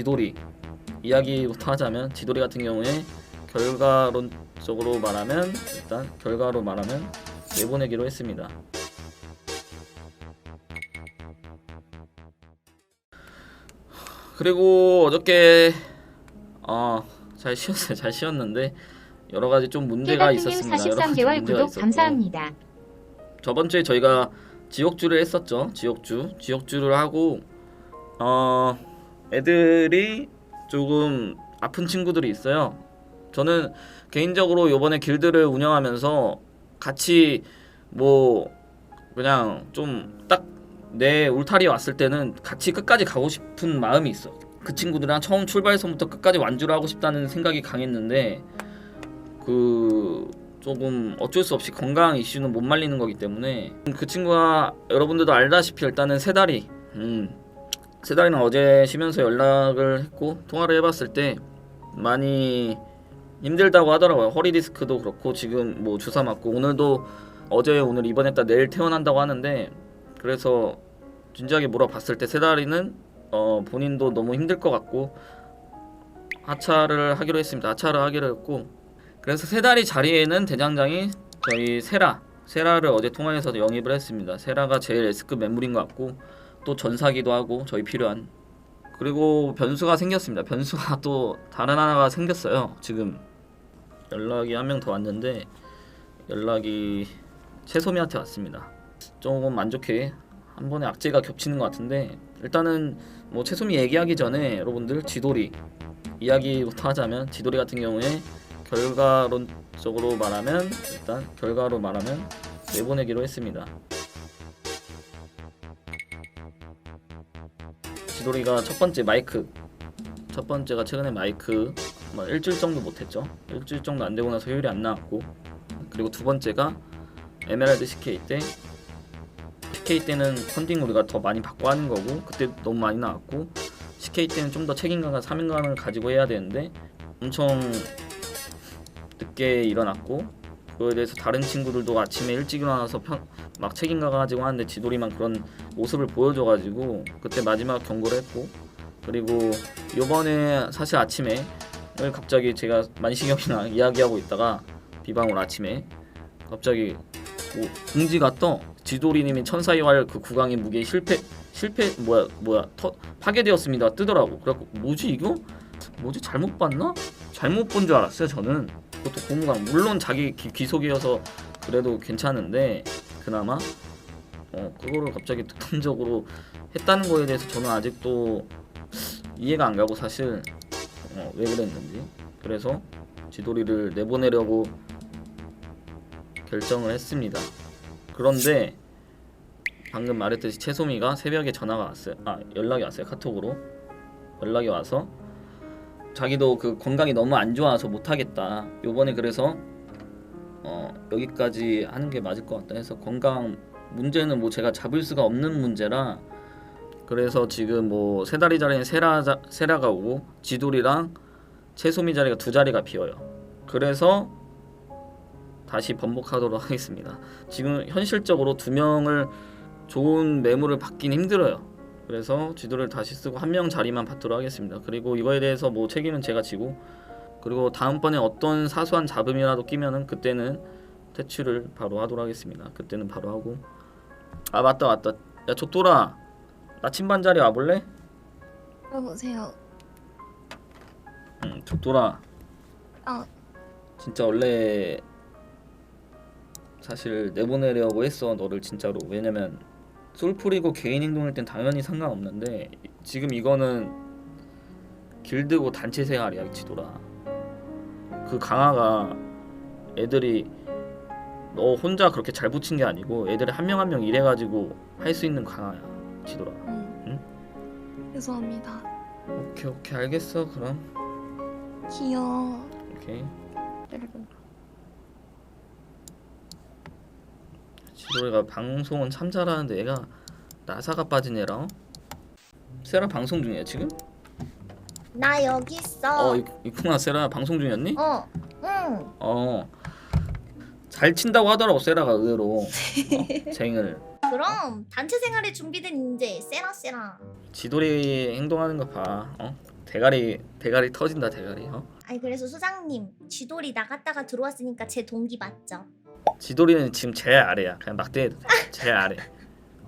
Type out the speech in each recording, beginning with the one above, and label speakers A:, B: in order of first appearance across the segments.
A: 지돌이 이야기부터 하자면 지돌이 같은 경우에 결과론적으로 말하면 일단 결과로 말하면 내보내기로 했습니다. 그리고 어저께 어 잘 쉬었어요. 잘 쉬었는데 여러 가지 좀 문제가 있었습니다. 여러 가지
B: 43개월
A: 문제가
B: 구독
A: 있었고.
B: 감사합니다.
A: 저번 주에 저희가 지옥주를 했었죠. 지옥주. 지옥주를 하고 어 애들이 조금 아픈 친구들이 있어요. 저는 개인적으로 요번에 길드를 운영하면서 같이 뭐 그냥 좀 딱 내 울타리 왔을 때는 같이 끝까지 가고 싶은 마음이 있어. 그 친구들이랑 처음 출발선부터 끝까지 완주를 하고 싶다는 생각이 강했는데 그 조금 어쩔 수 없이 건강 이슈는 못 말리는 거기 때문에 그 친구가 여러분들도 알다시피 일단은 세 달이 음, 세 달이는 어제 쉬면서 연락을 했고 통화를 해봤을 때 많이 힘들다고 하더라고요 허리 디스크도 그렇고 지금 뭐 주사 맞고 오늘도 어제 오늘 입원했다 내일 퇴원한다고 하는데 그래서 진지하게 물어봤을 때 세 달이는 어, 본인도 너무 힘들 것 같고 하차를 하기로 했습니다 하차를 하기로 했고 그래서 세 다리 자리에는 대장장이 저희 세라 세라를 어제 통화해서 영입을 했습니다. 세라가 제일 S급 매물인 것 같고 또 전사기도 하고 저희 필요한 그리고 변수가 생겼습니다. 변수가 또 다른 하나가 생겼어요. 지금 연락이 한 명 더 왔는데 연락이 채소미한테 왔습니다. 조금 만족해 한 번에 악재가 겹치는 것 같은데 일단은 뭐 채소미 얘기하기 전에 여러분들 지돌이 이야기부터 하자면 지돌이 같은 경우에 결과론적으로 말하면 일단 결과로 말하면 내보내기로 했습니다. 지돌이가 첫 번째 마이크 첫 번째가 최근에 마이크 뭐 일주일 정도 못했죠. 일주일 정도 안 되고 나서 효율이 안 나왔고 그리고 두 번째가 에메랄드 CK 때 CK 때는 펀딩 우리가 더 많이 받고 하는 거고 그때 너무 많이 나왔고 CK 때는 좀 더 책임감과 사명감을 가지고 해야 되는데 엄청 늦게 일어났고 그거에 대해서 다른 친구들도 아침에 일찍 일어나서 편, 막 책임감 가지고 하는데 지돌이만 그런 모습을 보여줘가지고 그때 마지막 경고를 했고 그리고 요번에 사실 아침에 갑자기 제가 만식이 형이랑 이야기하고 있다가 비방울 아침에 갑자기 뭐 공지가 떠 지돌이님이 천사의 활그 구강의 무게 실패 실패 뭐야 뭐야 터, 파괴되었습니다. 뜨더라고. 그래갖고 뭐지 이거 뭐지? 잘못 봤나? 잘못 본 줄 알았어요 저는. 그것도 고무강 물론 자기 기, 귀속이어서 그래도 괜찮은데 그나마 어 그거를 갑자기 특단적으로 했다는 거에 대해서 저는 아직도 이해가 안 가고 사실 어, 왜 그랬는지. 그래서 지돌이를 내보내려고 결정을 했습니다. 그런데 방금 말했듯이 채소미가 새벽에 전화가 왔어요. 아 연락이 왔어요 카톡으로. 연락이 와서 자기도 그 건강이 너무 안 좋아서 못 하겠다. 요번에 그래서 어 여기까지 하는 게 맞을 것 같다 해서 건강 문제는 뭐 제가 잡을 수가 없는 문제라 그래서 지금 뭐 세 다리 자리는 세라 자, 세라가 오고 지돌이랑 채소미 자리가 두 자리가 비어요. 그래서 다시 번복하도록 하겠습니다. 지금 현실적으로 두 명을 좋은 매물을 받긴 힘들어요. 그래서 지도를 다시 쓰고 한 명 자리만 받도록 하겠습니다. 그리고 이거에 대해서 뭐 책임은 제가 지고 그리고 다음번에 어떤 사소한 잡음이라도 끼면은 그때는 퇴출을 바로 하도록 하겠습니다. 그때는 바로 하고 아 맞다 맞다 야 족돌아 나침반 자리 와볼래?
C: 여보세요.
A: 응 족돌아
C: 어.
A: 진짜 원래 사실 내보내려고 했어 너를 진짜로 왜냐면 솔풀이고 개인 행동일 땐 당연히 상관없는데 지금 이거는 길드고 단체 생활이야 지돌아 그 강화가 애들이 너 혼자 그렇게 잘 붙인 게 아니고 애들이 한 명 한 명 일해가지고 할 수 있는 강화야
C: 음. 죄송합니다.
A: 오케이 오케이. 알겠어 그럼.
C: 귀여워.
A: 오케이 지돌이가 방송은 참 잘하는데 얘가 나사가 빠진 어? 세라 방송 중이야 지금?
C: 나 여기 있어.
A: 어 있- 있구나 세라 방송 중이었니?
C: 어. 응.
A: 어. 잘 친다고 하더라고 세라가 의외로 어? 쟁을
C: 그럼 단체 생활에 준비된 이제 세라 세라.
A: 지돌이 행동하는 거 봐. 어? 대가리 대가리 터진다 대가리. 어?
C: 아니 그래서 수장님 쥐돌이 나갔다가 들어왔으니까 제 동기 맞죠?
A: 지돌이는 지금 제일 아래야. 그냥 막대해도 돼. 아래.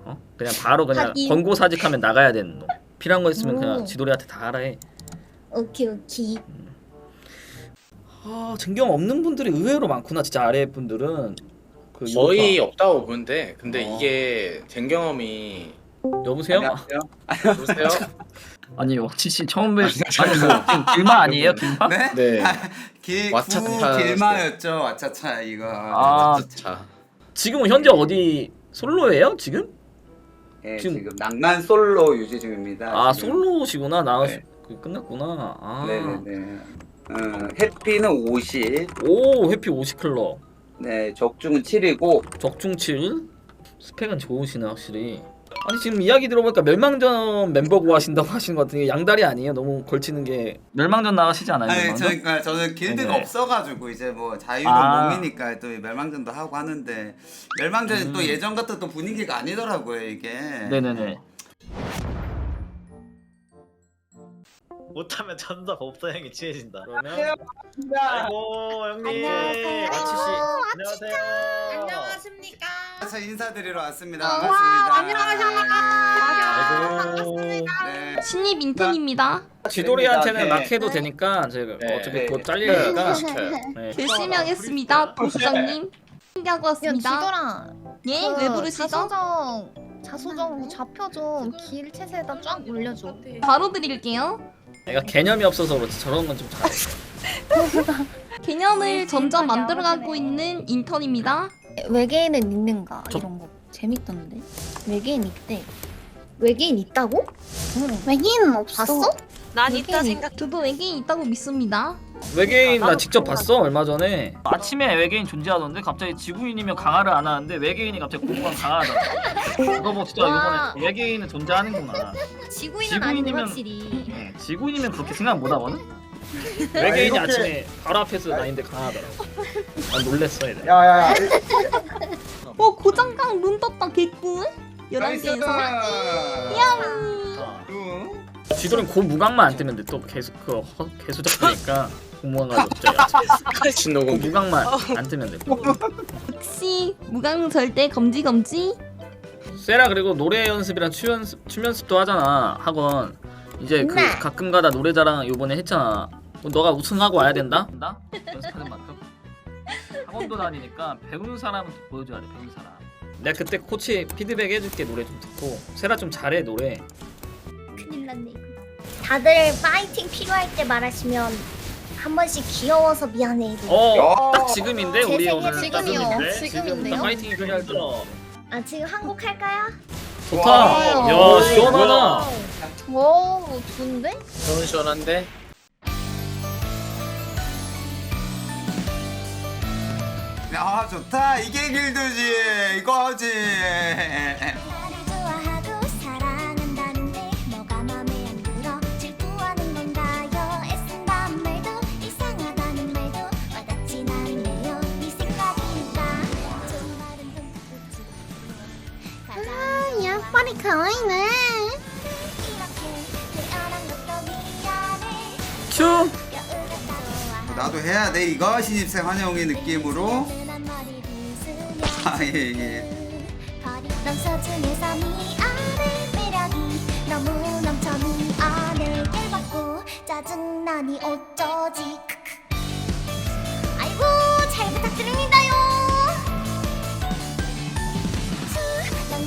A: 어? 그냥 바로 그냥
C: 하긴.
A: 권고 사직하면 나가야 되는 놈. 필요한 거 있으면 그냥
C: 오.
A: 지돌이한테 다 하라 해.
C: 오케이 오케이
A: 아 전경 없는 분들이 의외로 많구나 진짜 아래 분들은. 그
B: 거의
A: 이거
B: 없다고 보는데 근데
A: 어.
B: 이게 젠 경험이
A: 봐. 여보세요?
D: 안녕하세요.
B: 보세요.
A: 아니 원치 씨 처음 뵐 아니 뭐 지금 길마 아니에요 길마?
D: 네?
B: 네.
D: 길,
B: 왓챠차
D: 구 길마였죠. 왓챠차 이거.
A: 아.
B: 자
A: 지금은 현재 어디 솔로예요 지금?
D: 예,
A: 지금-
D: 지금, 낭만 솔로 유지 중입니다.
A: 아
D: 지금.
A: 솔로시구나 나
D: 네.
A: 그 끝났구나. 아.
D: 네네네. 어, 해피는 50,
A: 오 해피 50 클럽
D: 네 적중은 7이고
A: 적중칠 스펙은 좋으시네 확실히. 아니 지금 이야기 들어보니까 멸망전 멤버 구하신다고 하시는 것 같은데 양다리 아니에요? 너무 걸치는 게 멸망전 나가시지 않아요?
D: 아니
A: 멸망전?
D: 저니까 저는 길드가
A: 네네.
D: 없어가지고 이제 뭐 자유로
A: 아.
D: 몸이니까 또 멸망전도 하고 하는데 멸망전이
A: 음.
D: 또 예전 같은 또 분위기가 아니더라고요 이게.
A: 네네네.
E: 못하면 천사 법사 형이 친해진다.
A: 그러면
E: 아이고 형님.
C: 안녕하세요.
A: 아치 씨.
E: 안녕하세요.
F: 안녕하십니까.
D: 저 인사드리러 왔습니다.
F: 와,
D: 반갑습니다.
A: 아이고.
D: 네.
F: 신입 인턴입니다.
A: 지돌이한테는
D: 네.
A: 막 해도 되니까 제가
B: 네.
A: 어차피
D: 네.
A: 곧 잘리니까
B: 시켜요.
A: 네.
F: 열심히 하겠습니다. 도수장님. 신기하고
G: 야
F: 왔습니다.
G: 지더라
F: 예? 왜 부르시죠?
G: 자소정 자소정 좌표 좀 길챗에다 쫙 올려줘
F: 바로 드릴게요.
A: 내가 개념이 없어서 그렇지 저런 건 좀 잘해.
F: 개념을 점점 만들어 가고 있는 인턴입니다.
G: 외계인은 있는가?
A: 저-
G: 이런 거 재밌던데. 외계인 있대.
C: 외계인 있다고?
G: 외계인은 없어.
C: 봤어?
F: 난
G: 있다
F: 생각. 저도 외계인 있다고 믿습니다.
A: 외계인 나 직접 봤어 얼마 전에. 아침에 외계인 존재하던데 갑자기 지구인이면 강화를 안 하는데 외계인이 갑자기 공부가 강하다 이거 뭐 진짜
G: 와.
A: 이번에. 외계인은 존재하는구나.
G: 지구인은
A: 지구인이면-
G: 확실히
A: 응, 지구인이면 그렇게 생각 못 하거든 외계인이 아침에 바로 앞에서 나인데 강하더라 난 놀랬어 얘들.
D: 야야야.
F: 어 고장강 눈 떴다 개꿀. 11개에서.
A: 지도는 고무강만 안 뜨면 돼또 계속 그 허- 개수작되니까 공무원 가지고
B: 신노공.
A: 고무강만 안 뜨면 돼.
F: 역시 무강 절대 검지 검지.
A: 세라 그리고 노래 연습이랑 춤 연습 춤 연습도 하잖아 학원. 이제 그
C: 네.
A: 가끔가다 노래 자랑 요번에 했잖아 너가 우승하고 와야 된다? 나 연습하는 만큼. 학원도 다니니까 배우는 사람은 또 보여줘야 돼 배우는 사람. 내가 그때 코치 피드백 해줄게 노래 좀 듣고. 세라 좀 잘해 노래.
C: 큰일 났네 이거. 다들 파이팅 필요할 때 말하시면 한 번씩 귀여워서 미안해 이러고.
A: 어딱 지금인데
C: 제
A: 우리 오늘 딱
G: 지금이요.
A: 지금인데? 파이팅이 필요할 때
C: 아 지금 한곡 할까요?
A: 좋다.
G: 와우.
A: 야 시원하다.
G: 오 좋은데?
B: 시원시원한데
D: 야 좋다. 이게 길드지. 이거지.
C: 나를 좋아하고 사랑한다는데 뭐가 맘에 안 들어? 질투하는 건가요? 애쓴다는 말도 이상하다는 말도 와닿진 않네요. 네 생각이니까. 좋은 말은
G: 좀아 약발이 가와이네
C: 이렇게 태어난 것도 미안해.
A: 큐
C: 여우가 따라와
D: 나도 해야 돼 이거. 신입생 환영의 느낌으로.
C: 빗으며
D: 아예 예.
C: 버리던 소중해서 미안해 매력이 너무 넘쳐 미안해 열받고 짜증나니 어쩌지. 아이고 잘 부탁드립니다요 수, 넌